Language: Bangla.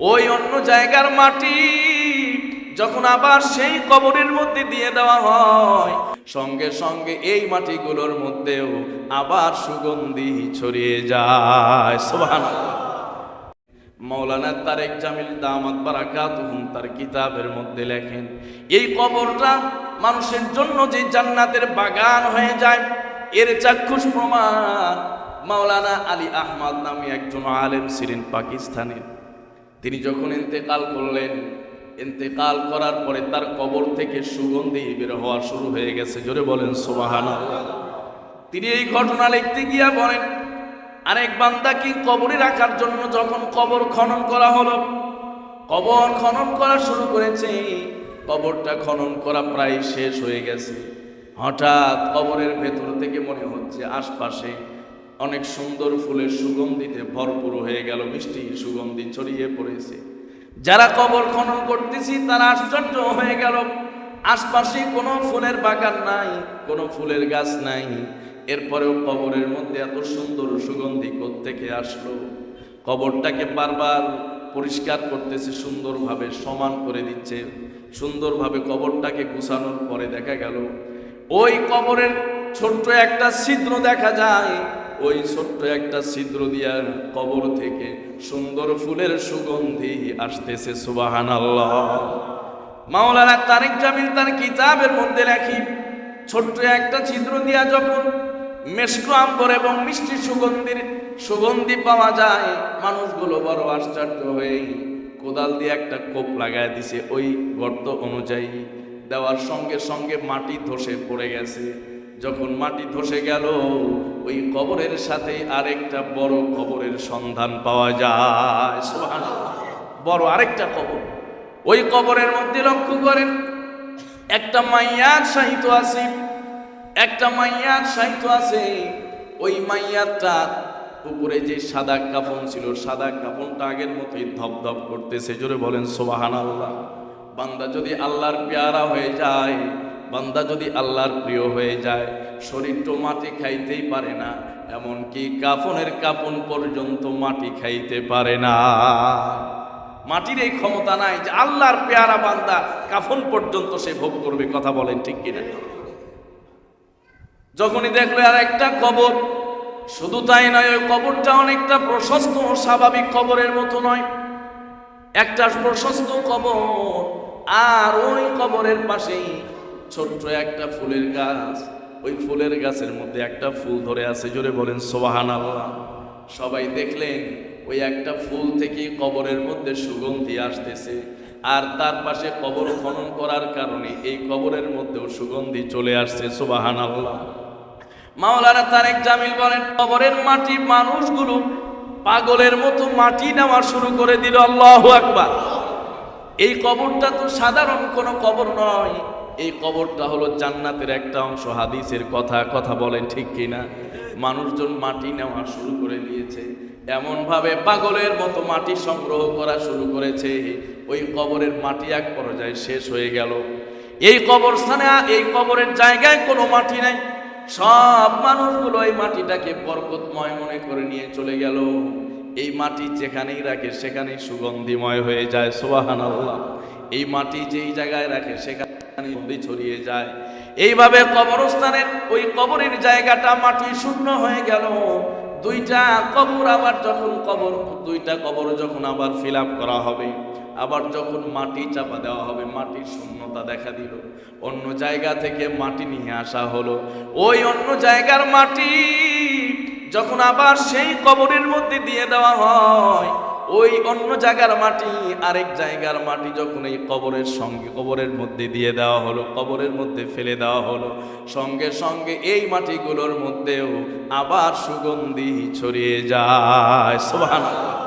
ওই অন্য জায়গার মাটি যখন আবার সেই কবরের মধ্যে দিয়ে দেওয়া হয়, সঙ্গে সঙ্গে এই মাটিগুলোর মধ্যেও আবার সুগন্ধি ছড়িয়ে যায়। সুবহানাল্লাহ। মৌলানা তারেক জামিল দামাত বারাকাতুহুম তার কিতাবের মধ্যে লেখেন, এই কবরটা মানুষের জন্য যে জান্নাতের বাগান হয়ে যায়, এর চাক্ষুষ প্রমাণ মাওলানা আলী আহমদ নামে একজন আলেম ছিলেন পাকিস্তানের। তিনি যখন ইন্তেকাল করলেন, ইন্তেকাল করার পরে তার কবর থেকে সুগন্ধি বের হওয়া শুরু হয়ে গেছে। জোরে বলেন, সুবহানাল্লাহ। তিনি এই ঘটনা লিখতে গিয়া বলেন, আরেক বান্দাকে কবরে রাখার জন্য যখন কবর খনন করা হলো, কবর খনন করা শুরু করেছে, কবরটা খনন করা প্রায় শেষ হয়ে গেছে। হঠাৎ কবরের ভেতর থেকে মনে হচ্ছে আশপাশে অনেক সুন্দর ফুলের সুগন্ধিতে ভরপুর হয়ে গেল মিষ্টি সুগন্ধি ছড়িয়ে পড়েছে। যারা কবর খনন করতেছি, তারা আশ্চর্য হয়ে গেল। আশপাশে কোনো ফুলের বাগান নাই, কোনো ফুলের গাছ নাই। এরপরেও কবরের মধ্যে এত সুন্দর সুগন্ধি থেকে আসলো? কবরটাকে বারবার পরিষ্কার করতেছে, সুন্দরভাবে সমান করে দিচ্ছে। সুন্দরভাবে কবরটাকে গুছানোর পরে দেখা গেল, ওই কবরের ছোট্ট একটা ছিদ্র দেখা যায়। ওই ছোট্ট একটা ছিদ্র দিয়া কবর থেকে সুন্দর ফুলের সুগন্ধি আসতেছে সুবাহান আল্লাহ মাওলানা তারেক জামিল তার কিতাবের মধ্যে লেখি, ছোট্ট একটা ছিদ্র দিয়া যখন মেশকো আম্বর এবং মিষ্টি সুগন্ধির সুগন্ধি পাওয়া যায়, মানুষগুলো বড় আশ্চর্য হয়ে কোদাল দিয়ে একটা কোপ লাগায় দিছে। ওই গর্ত অনুযায়ী দেওয়ার সঙ্গে সঙ্গে মাটি ধসে পড়ে গেছে। যখন মাটি ধসে গেল, ওই কবরের সাথে আরেকটা বড় কবরের সন্ধান পাওয়া যায়। বড় আরেকটা কবর। ওই কবরের মধ্যে লক্ষ্য করেন, একটা মাইয়ার সাহিত্য আছে। একটা মাইয়ার সাহিত্য আছে। ওই মাইয়ারটা উপরে যে সাদা কাফন ছিল, সাদা কাফনটা আগের মতোই ধপধপ করতেছে। জোরে বলেন সোবাহান আল্লাহ বান্দা যদি আল্লাহর পেয়ারা হয়ে যায় বান্দা যদি আল্লাহর প্রিয় হয়ে যায়, শরীর তো মাটি খাইতেই পারে না, এমনকি কাফনের কাপন পর্যন্ত মাটি খাইতে পারে না। মাটির এই ক্ষমতা নাই যে আল্লাহর পেয়ারা বান্দা কাফন পর্যন্ত সে ভোগ করবে, কথা বলেন ঠিক কিনা? যখনই দেখল আর একটা কবর, শুধু তাই নয়, ওই কবরটা অনেকটা প্রশস্ত স্বাভাবিক কবরের মতো নয়। একটা প্রশস্ত কবর, আর ওই কবরের পাশেই ছোট্ট একটা ফুলের গাছ, ওই ফুলের গাছের মধ্যে একটা ফুল ধরে আছে, জোরে বলেন সোবাহান আল্লাহ সবাই দেখলেন, ওই একটা ফুল থেকে কবরের মধ্যে সুগন্ধি আসতেছে। আর তার পাশে কবর খনন করার কারণে এই কবরের মধ্যেও সুগন্ধি চলে আসছে সোবাহান আল্লাহ মাওলানা তারেক জামিল বলেন, কবরের মাটি মানুষগুলো পাগলের মতো মাটি নেওয়া শুরু করে দিল, আল্লাহ আকবার। এই কবরটা তো সাধারণ কোনো কবর নয় এই কবরটা হলো জান্নাতের একটা অংশ, হাদিসের কথা কথা বলেন ঠিক কিনা? মানুষজন মাটি নেওয়া শুরু করে দিয়েছে। এমনভাবে পাগলের মতো মাটি সংগ্রহ করা শুরু করেছে। ওই কবরের মাটি এক পর্যায়ে শেষ হয়ে গেল। এই কবরস্থানে এই কবরের জায়গায় কোনো মাটি নাই। সব মানুষগুলো এই মাটিটাকে বরকতময় মনে করে নিয়ে চলে গেল। এই মাটি যেখানেই রাখে, সেখানেই সুগন্ধিময় হয়ে যায় সোবাহান আল্লাহ এই মাটি যেই জায়গায় রাখে, সেখানে গন্ধি ছড়িয়ে যায়। এইভাবে কবরস্থানের ওই কবরের জায়গাটা মাটি শূন্য হয়ে গেল। দুইটা কবর আবার যখন কবর, দুইটা কবর যখন আবার ফিল করা হবে, আবার যখন মাটি চাপা দেওয়া হবে, মাটির শূন্যতা দেখা দিল। অন্য জায়গা থেকে মাটি নিয়ে আসা হলো। ওই অন্য জায়গার মাটি যখন আবার সেই কবরের মধ্যে দিয়ে দেওয়া হয় ওই অন্য জায়গার মাটি, আরেক জায়গার মাটি যখন এই কবরের সঙ্গে, কবরের মধ্যে দিয়ে দেওয়া হলো, কবরের মধ্যে ফেলে দেওয়া হলো, সঙ্গে সঙ্গে এই মাটিগুলোর মধ্যেও আবার সুগন্ধি ছড়িয়ে যায়। সুবহানাল্লাহ।